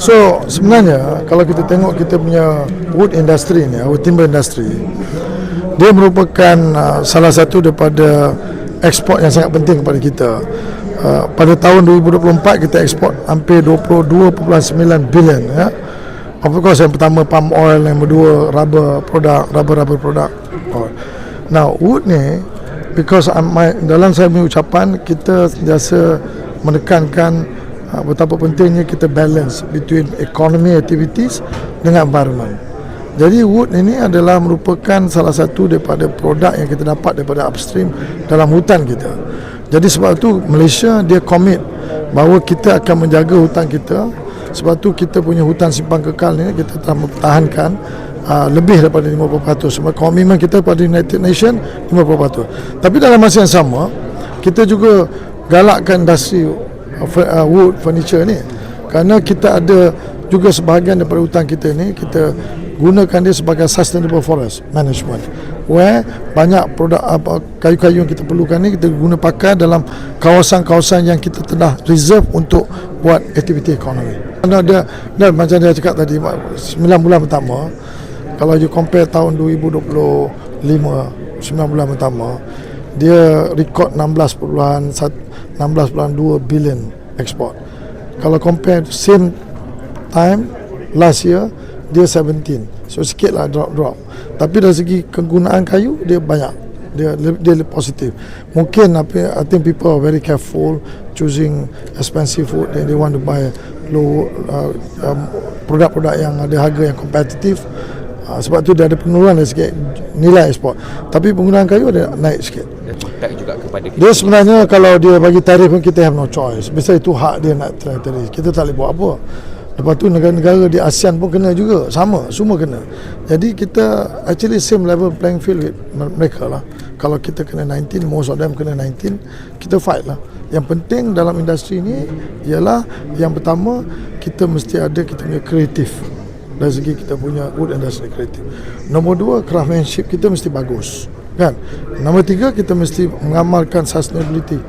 So sebenarnya kalau kita tengok kita punya wood industry ni, our timber industry, dia merupakan uh, salah satu daripada ekspor yang sangat penting kepada kita. Uh, pada tahun 2024 kita ekspor hampir 22.9 bilion ya. Of course yang pertama palm oil, yang kedua rubber produk, rubber rubber produk. Oh. Now wood ni because my, dalam saya punya ucapan kita sentiasa menekankan betapa pentingnya kita balance between economy activities dengan environment. Jadi wood ini adalah merupakan salah satu daripada produk yang kita dapat daripada upstream dalam hutan kita. Jadi sebab itu Malaysia dia commit bahawa kita akan menjaga hutan kita. Sebab tu kita punya hutan simpang kekal ni kita telah mempertahankan uh, lebih daripada 50%. Sebab komitmen kita pada United Nations 50%. Tapi dalam masa yang sama kita juga galakkan industri uh, uh, wood furniture ni kerana kita ada juga sebahagian daripada hutan kita ni kita gunakan dia sebagai sustainable forest management where banyak produk apa kayu-kayu yang kita perlukan ni kita guna pakai dalam kawasan-kawasan yang kita telah reserve untuk buat aktiviti ekonomi. Karena dia dan macam dia cakap tadi 9 bulan pertama kalau you compare tahun 2025 9 bulan pertama dia rekod 16.1 16.2 billion ekspor. Kalau compare same time last year dia 17 so sikit lah drop drop. Tapi dari segi kegunaan kayu dia banyak. Dia dia positif mungkin I think people are very careful choosing expensive food and they want to buy low uh, um, produk-produk yang ada harga yang kompetitif sebab tu dia ada penurunan dari sikit nilai ekspor tapi penggunaan kayu ada naik sikit. Impact juga kepada kita. dia sebenarnya kalau dia bagi tarif pun kita have no choice. Biasa itu hak dia nak tarif. Kita tak boleh buat apa. Lepas tu negara-negara di ASEAN pun kena juga. Sama, semua kena. Jadi kita actually same level playing field with mereka lah. Kalau kita kena 19, most of them kena 19 Kita fight lah. Yang penting dalam industri ni Ialah yang pertama Kita mesti ada kita punya kreatif Dari segi kita punya wood industry kreatif Nombor dua, craftsmanship kita mesti bagus Kan? Nombor tiga, kita mesti mengamalkan sustainability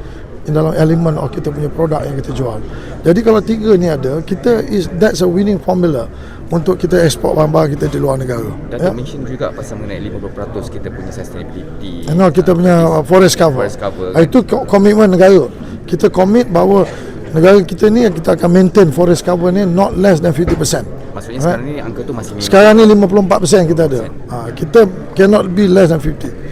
in dalam elemen of kita punya produk yang kita jual. Jadi kalau tiga ni ada, kita is that's a winning formula untuk kita ekspor barang-barang kita di luar negara. Dato' ya? mention juga pasal mengenai 50% kita punya sustainability. No, kita punya forest cover. Forest cover. Uh, itu komitmen negara. Kita komit bahawa negara kita ni kita akan maintain forest cover ni not less than 50%. Maksudnya sekarang ni angka tu masih. Sekarang ni 54% kita ada. Ha, kita cannot be less than 50.